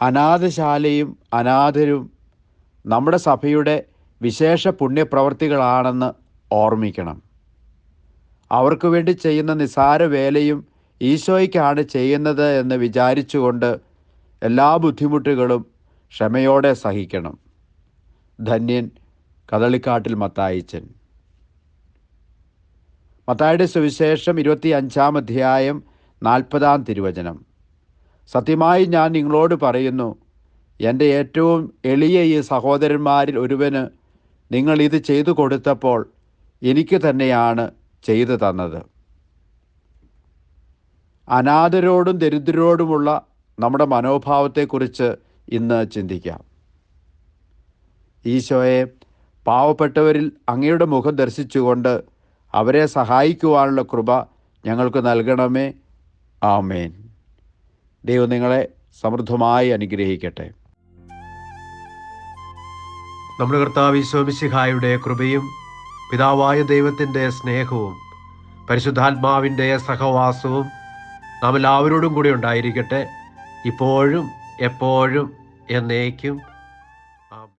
അനാഥശാലയും അനാഥരും നമ്മുടെ സഭയുടെ വിശേഷ പുണ്യപ്രവർത്തികളാണെന്ന് ഓർമ്മിക്കണം. അവർക്ക് വേണ്ടി ചെയ്യുന്ന നിസാര വേലയും ഈശോയ്ക്കാണ് ചെയ്യുന്നത് എന്ന് വിചാരിച്ചുകൊണ്ട് എല്ലാ ബുദ്ധിമുട്ടുകളും ക്ഷമയോടെ സഹിക്കണം. ധന്യൻ കദളിക്കാട്ടിൽ മത്തായിച്ചൻ. മത്തായുടെ സുവിശേഷം ഇരുപത്തി അഞ്ചാം അധ്യായം നാൽപ്പതാം തിരുവചനം. സത്യമായി ഞാൻ നിങ്ങളോട് പറയുന്നു എന്റെ ഏറ്റവും എളിയ ഈ സഹോദരന്മാരിൽ ഒരുവന് നിങ്ങൾ ഇത് ചെയ്തു കൊടുത്തപ്പോൾ എനിക്ക് തന്നെയാണ് ചെയ്തു തന്നത്. അനാഥരോടും ദരിദ്രരോടുമുള്ള നമ്മുടെ മനോഭാവത്തെക്കുറിച്ച് ഇന്ന് ചിന്തിക്കാം. ഈശോയെ പാവപ്പെട്ടവരിൽ അങ്ങയുടെ മുഖം ദർശിച്ചുകൊണ്ട് അവരെ സഹായിക്കുവാനുള്ള കൃപ ഞങ്ങൾക്ക് നൽകണമേ. ആമേൻ. ദൈവം നിങ്ങളെ സമൃദ്ധമായി അനുഗ്രഹിക്കട്ടെ. നമ്മുടെ കർത്താവ് ഈശോമിശിഹായുടെ കൃപയും പിതാവായ ദൈവത്തിന്റെ സ്നേഹവും പരിശുദ്ധാത്മാവിന്റെ സഹവാസവും നാം എല്ലാവരോടും കൂടി ഉണ്ടായിരിക്കട്ടെ. ഇപ്പോഴും എപ്പോഴും എന്നേക്കും